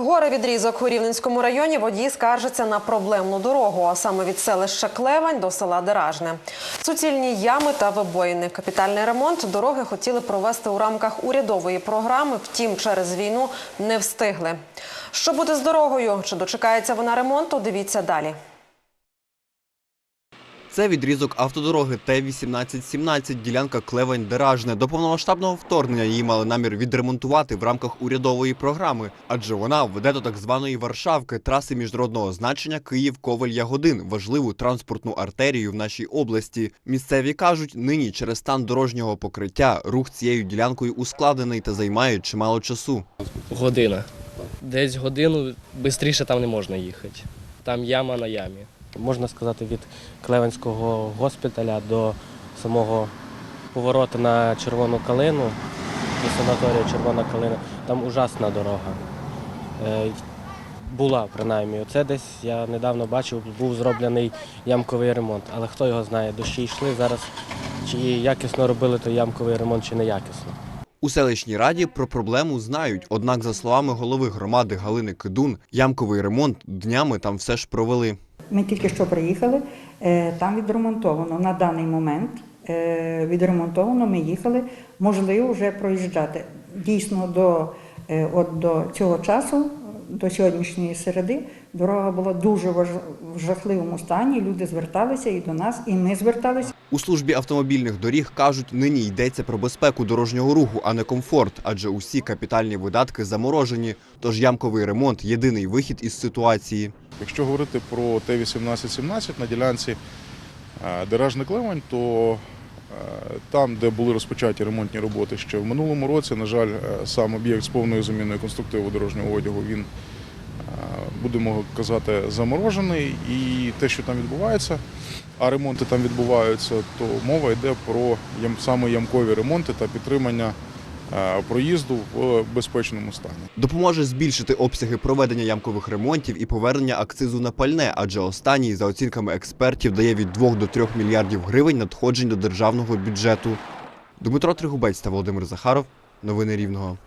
Горе відрізок у Рівненському районі водій скаржиться на проблемну дорогу, а саме від селища Клевань до села Деражне. Суцільні ями та вибоїни. Капітальний ремонт дороги хотіли провести у рамках урядової програми, втім через війну не встигли. Що буде з дорогою? Чи дочекається вона ремонту? Дивіться далі. Це відрізок автодороги Т-1817, ділянка Клевень-Деражне. До повномасштабного вторгнення її мали намір відремонтувати в рамках урядової програми, адже вона веде до так званої Варшавки, траси міжнародного значення Київ-Ковель-Ягодин, важливу транспортну артерію в нашій області. Місцеві кажуть, нині через стан дорожнього покриття рух цією ділянкою ускладнений та займає чимало часу. Година. Десь годину швидше там не можна їхати. Там яма на ямі. Можна сказати, від Клевенського госпіталя до самого повороту на Червону калину, до санаторію Червона калина. Там ужасна дорога. Е, Була принаймні. Оце десь я недавно бачив, був зроблений ямковий ремонт. Але хто його знає, дощі йшли зараз, чи якісно робили той ямковий ремонт, чи не якісно. У селищній раді про проблему знають. Однак, за словами голови громади Галини Кидун, ямковий ремонт днями там все ж провели. Ми тільки що приїхали, е, там відремонтовано на даний момент. е, Відремонтовано, ми їхали, можливо, вже проїжджати. Дійсно, до, е, от до цього часу, до сьогоднішньої середи, дорога була дуже в жахливому стані. Люди зверталися і до нас, і ми зверталися. У службі автомобільних доріг кажуть, нині йдеться про безпеку дорожнього руху, а не комфорт, адже усі капітальні видатки заморожені. Тож ямковий ремонт єдиний вихід із ситуації. Якщо говорити про Т-1817 на ділянці е, Деражний то там, де були розпочаті ремонтні роботи ще в минулому році, на жаль, сам об'єкт з повною заміною конструктиву дорожнього одягу він, будемо казати, заморожений. І те, що там відбувається, а ремонти там відбуваються, то мова йде про саме ямкові ремонти та підтримання е, проїзду в безпечному стані. Допоможе збільшити обсяги проведення ямкових ремонтів і повернення акцизу на пальне, адже останній, за оцінками експертів, дає від 2 до 3 мільярдів гривень надходжень до державного бюджету. Дмитро Тригубець та Володимир Захаров. Новини Рівного.